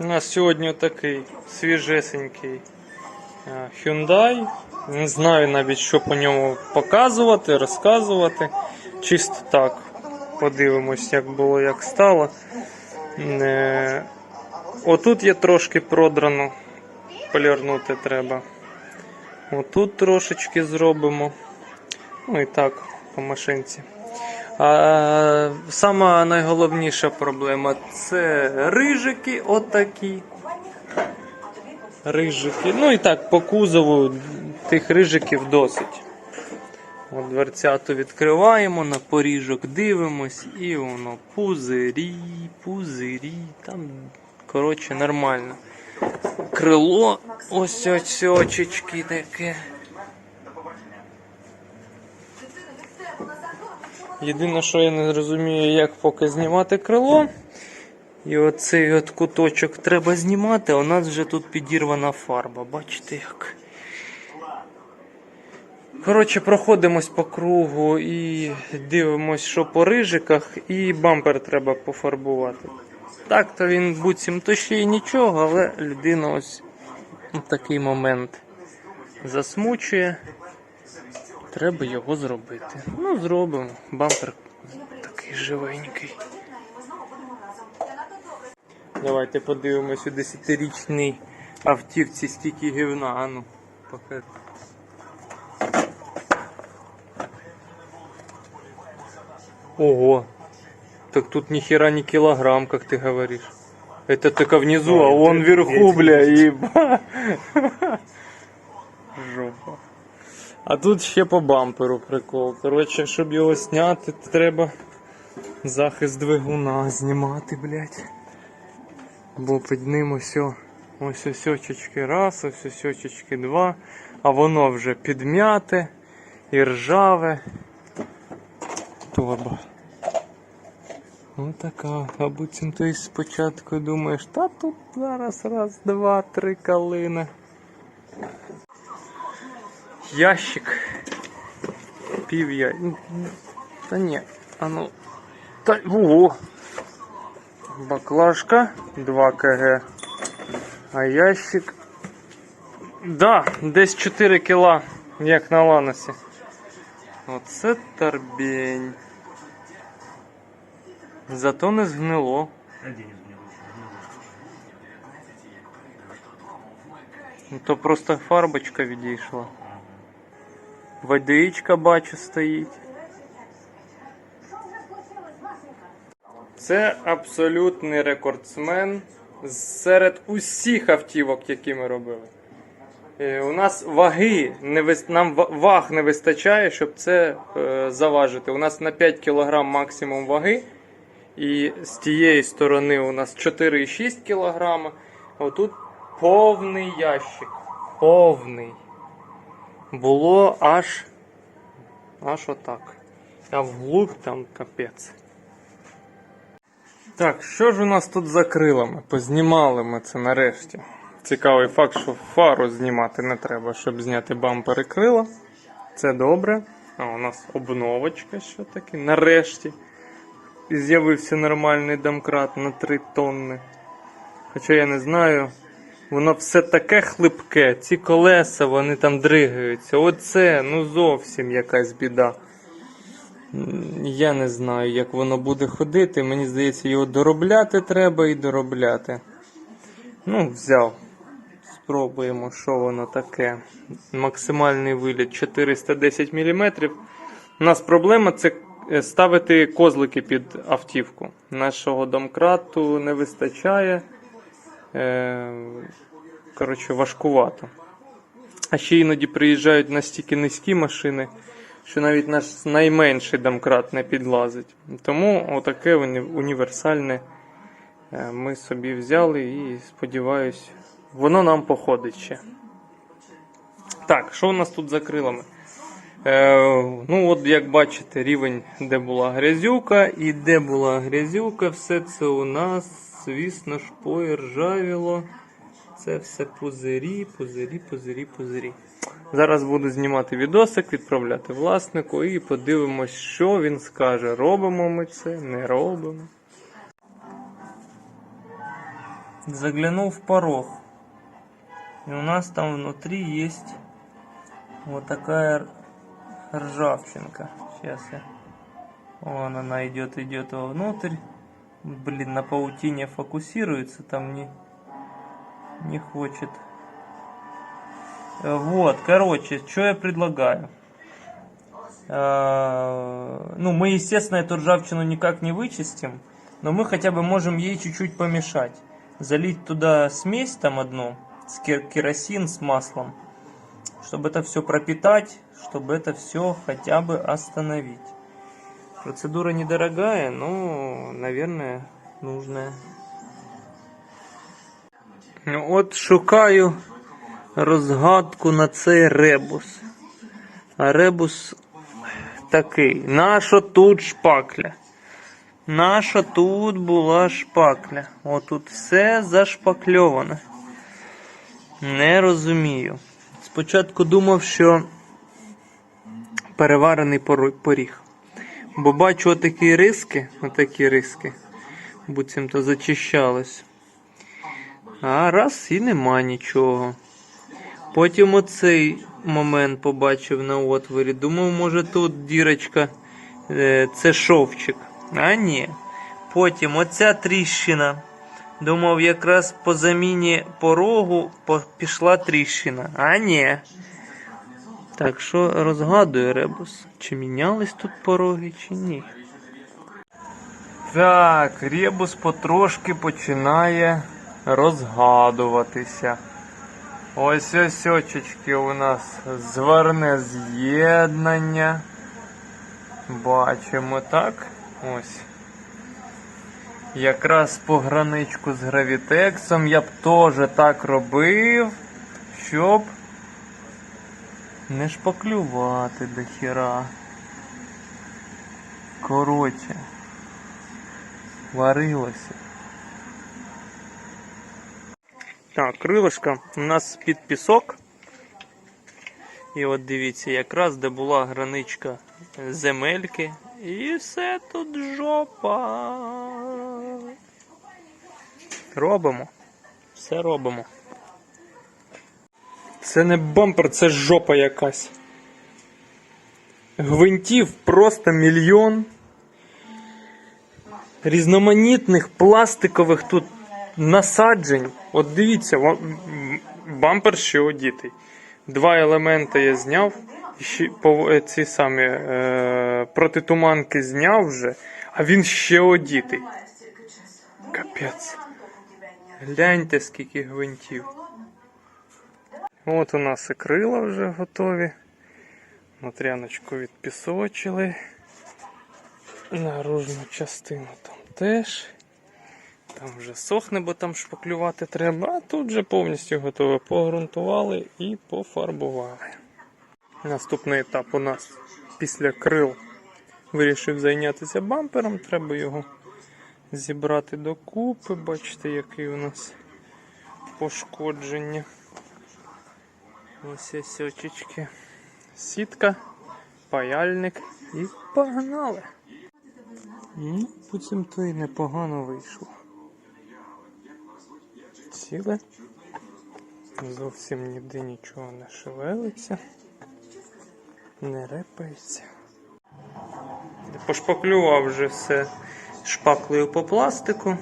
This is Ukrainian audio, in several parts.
У нас сьогодні такий свіжесенький е, Hyundai. Не знаю навіть, що по ньому показувати, розказувати. Чисто так. Подивимось, як було, як стало. Е, Отут є трошки продрано. Полірнути треба. Отут трошечки зробимо. Ну і так, по машинці. А, сама найголовніша проблема це рижики отакі. Рижики. Ну і так, по кузову тих рижиків досить. От дверцяту відкриваємо, на поріжок дивимось, і воно пузирі, пузирі, там, коротше, нормально. Крило, ось ось очечки таке. Єдине, що я не розумію, як поки знімати крило. І оцей от куточок треба знімати, а у нас вже тут підірвана фарба. Бачите як. Коротше, проходимось по кругу і дивимось, що по рижиках, і бампер треба пофарбувати. Так, то він буцім то ще й нічого, але людина ось ну, такий момент засмучує. Треба його зробити. Ну, зробимо. Бампер такий живенький. Давайте подивимось у 10-річній автівці стільки гівна. А ну, покажи. Ого. Так тут ни хера не килограмм, как ты говоришь. Это только внизу, а он вверху, бля, еба. Жопа. А тут ще по бамперу прикол. Коротше, щоб його зняти, то треба захист двигуна знімати, блядь. Бо під ним ось ось ось раз, ось ось два, а воно вже підм'яте і ржаве. Торба. Ну така, а буцім ти спочатку думаєш, та тут зараз раз, два, три калини. Ящик. Пів я. Та ні, а ну. Та ого. Баклажка 2 кг. А ящик. Да, десь 4 кіла, як на ланосі. Оце торбень. Зато не згнило. Ну, То просто фарбочка відійшла. Водичка бачу стоїть. Це абсолютний рекордсмен серед усіх автівок, які ми робили. Е, У нас ваги нам ваг не вистачає, щоб це е, заважити. У нас на 5 кг максимум ваги. І з тієї сторони у нас 4,6 кг. Отут повний ящик. Повний. Було аж. Аж отак. А вглуб там капець. Так, що ж у нас тут за крилами? Познімали ми це нарешті. Цікавий факт, що фару знімати не треба, щоб зняти бампер і крила. Це добре. А у нас обновочка що таке. Нарешті. З'явився нормальний домкрат на 3 тонни. Хоча я не знаю, воно все таке хлипке, ці колеса, вони там дригаються. Оце, ну зовсім якась біда. Я не знаю, як воно буде ходити. Мені здається, його доробляти треба і доробляти. Ну, взяв. Спробуємо, що воно таке. Максимальний виліт 410 мм. У нас проблема це е, ставити козлики під автівку. Нашого домкрату не вистачає. Коротше, важкувато. А ще іноді приїжджають настільки низькі машини, що навіть наш найменший домкрат не підлазить. Тому отаке уні- універсальне е, ми собі взяли і сподіваюсь, воно нам походить ще. Так, що у нас тут за крилами? Е, ну, от як бачите, рівень, де була грязюка, і де була грязюка, все це у нас, звісно ж, поіржавіло. Це все пузирі, пузирі, пузирі, пузирі. Зараз буду знімати відосик, відправляти власнику і подивимось, що він скаже. Робимо ми це, не робимо. заглянул в порог. И у нас там внутри есть вот такая р- ржавчинка. Сейчас я... Вон она идет, идет вовнутрь. Блин, на паутине фокусируется, там не, не хочет. Вот, короче, что я предлагаю? Э, Ну, мы, естественно, эту ржавчину никак не вычистим, но мы хотя бы можем ей чуть-чуть помешать. Залить туда смесь там одну, с кер- керосин с маслом, чтобы это все пропитать, чтобы это все хотя бы остановить. Процедура недорогая, но, наверное, нужная. От шукаю розгадку на цей ребус. А ребус такий. Наша тут шпакля? Наша тут була шпакля. Отут все зашпакльоване. Не розумію. Спочатку думав, що переварений поріг. Бо бачу отакі риски, отакі риски, буцімто зачищалось. А раз і нема нічого. Потім оцей момент побачив на отворі. Думав, може тут дірочка, е, це шовчик. А ні. Потім оця тріщина. Думав, якраз по заміні порогу пішла тріщина. А ні. Так що розгадую ребус, чи мінялись тут пороги, чи ні. Так, ребус потрошки починає розгадуватися. Ось ось очечки у нас зверне з'єднання. Бачимо так. Ось. Якраз по граничку з гравітексом я б теж так робив, щоб не шпаклювати до хіра. Коротше, варилося. Так, крилишка у нас під пісок. І от дивіться, якраз де була граничка земельки. І все тут жопа. Робимо. Все робимо. Це не бампер, це жопа якась. Гвинтів просто мільйон. Різноманітних пластикових тут насаджень. От дивіться, бампер ще одітий. Два елементи я зняв. Ще е, ці самі е, протитуманки зняв вже, а він ще одітий. Капець. Гляньте, скільки гвинтів. От у нас і крила вже готові. Матряночку відпісочили. Наружну частину там теж. Там вже сохне, бо там шпаклювати треба, а тут вже повністю готове. Погрунтували і пофарбували. Наступний етап у нас після крил вирішив зайнятися бампером. Треба його зібрати докупи. Бачите, який у нас пошкодження. Ось ось очечки. Сітка, паяльник і погнали. Ну, потім то й непогано вийшло. Ціле. Зовсім ніде нічого не шевелиться, не репається. Пошпаклював вже все шпаклею по пластику.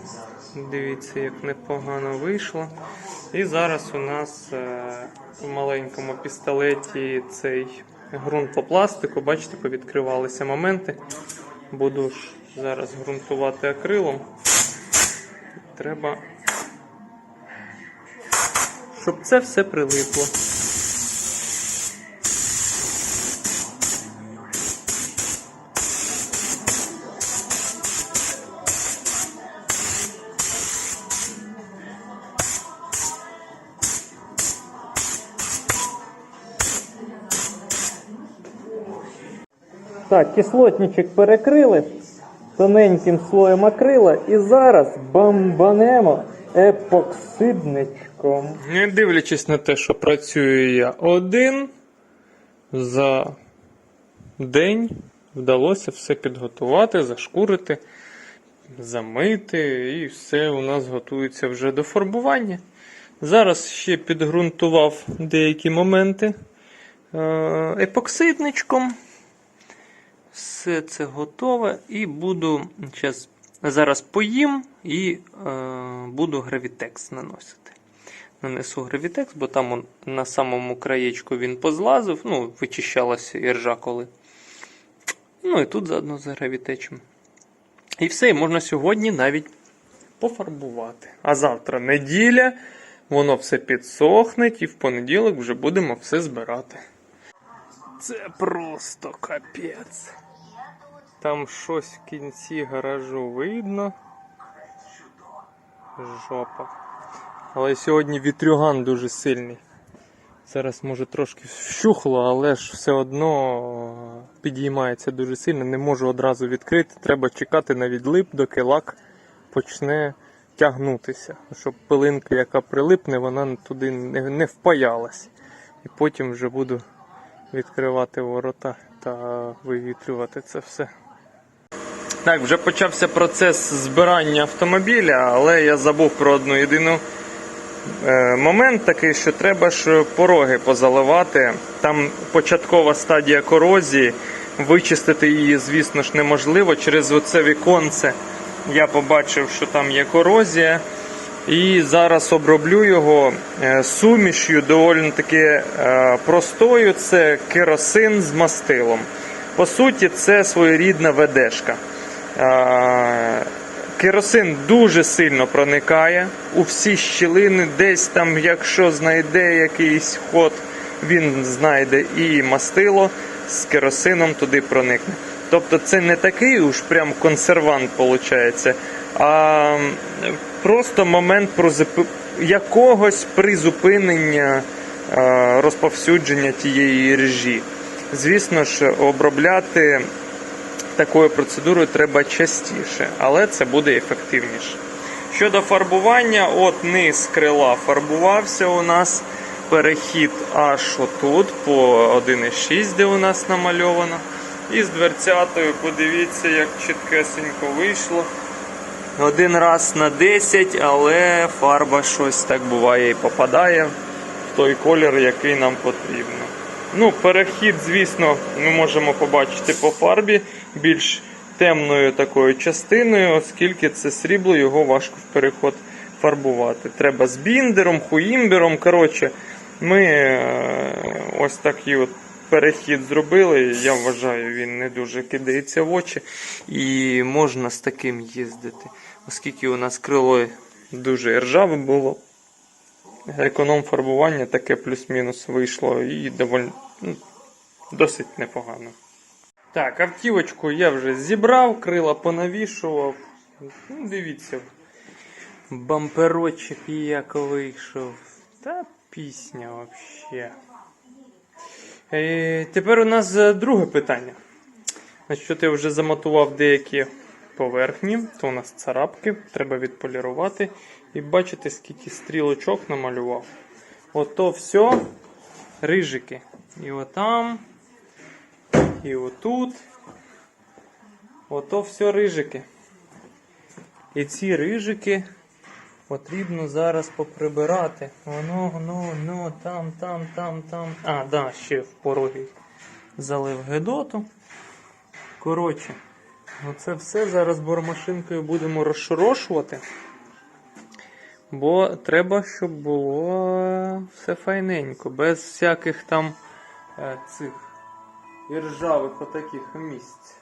Дивіться, як непогано вийшло. І зараз у нас е, в маленькому пістолеті цей ґрунт по пластику. Бачите, повідкривалися моменти. Буду зараз ґрунтувати акрилом. Треба, щоб це все прилипло. Так, кислотничок перекрили тоненьким слоєм акрила і зараз бомбанемо епоксидничком. Не дивлячись на те, що працюю я один, за день вдалося все підготувати, зашкурити, замити, і все у нас готується вже до фарбування. Зараз ще підґрунтував деякі моменти е, епоксидничком. Все це готове і буду зараз поїм і е, буду гравітекс наносити. Нанесу гравітекс, бо там он, на самому краєчку він позлазив, ну, вичищалася іржа коли. Ну і тут заодно за гравітечем. І все, і можна сьогодні навіть пофарбувати. А завтра неділя, воно все підсохне, і в понеділок вже будемо все збирати. Це просто капець. Там щось в кінці гаражу видно. Жопа. Але сьогодні вітрюган дуже сильний. Зараз може трошки вщухло, але ж все одно підіймається дуже сильно. Не можу одразу відкрити. Треба чекати на відлип, доки лак почне тягнутися. Щоб пилинка, яка прилипне, вона туди не, впаялась. І потім вже буду відкривати ворота та вивітрювати це все. Так, вже почався процес збирання автомобіля, але я забув про одну єдину е, момент такий, що треба ж пороги позаливати. Там початкова стадія корозії. Вичистити її, звісно ж, неможливо. Через оце віконце я побачив, що там є корозія. І зараз оброблю його е, сумішю доволі таки е, простою. Це керосин з мастилом. По суті, це своєрідна ведешка. Керосин дуже сильно проникає у всі щілини. Десь там, якщо знайде якийсь ход, він знайде і мастило з керосином туди проникне. Тобто це не такий уж прям консервант виходить, а просто момент прозип- якогось призупинення розповсюдження тієї режі. Звісно ж, обробляти такою процедурою треба частіше, але це буде ефективніше. Щодо фарбування, от низ крила фарбувався у нас. Перехід аж отут по 1,6, де у нас намальовано. І з дверцятою, подивіться, як чіткесенько вийшло. Один раз на 10, але фарба щось так буває і попадає в той колір, який нам потрібно. Ну, перехід, звісно, ми можемо побачити по фарбі більш темною такою частиною, оскільки це срібло, його важко в переход фарбувати. Треба з біндером, хуїмбером. Коротше, ми е, ось такий от перехід зробили. Я вважаю, він не дуже кидається в очі. І можна з таким їздити, оскільки у нас крило дуже ржаве було. Економ фарбування таке плюс-мінус вийшло і доволі ну, досить непогано. Так, автівочку я вже зібрав, крила понавішував. Ну, дивіться, бамперочок як вийшов. Та пісня взагалі. Е, тепер у нас е, друге питання. Значить, я вже замотував деякі поверхні, то у нас царапки, треба відполірувати. І бачите, скільки стрілочок намалював. Ото все рижики. І отам, і отут. Ото все рижики. І ці рижики потрібно зараз поприбирати. Воно, воно, воно, там, там, там, там. А, да, ще в порогі залив гедоту. Коротше, оце все зараз бормашинкою будемо розшорошувати. Бо треба, щоб було все файненько, без всяких там е, цих ржавих отаких місць.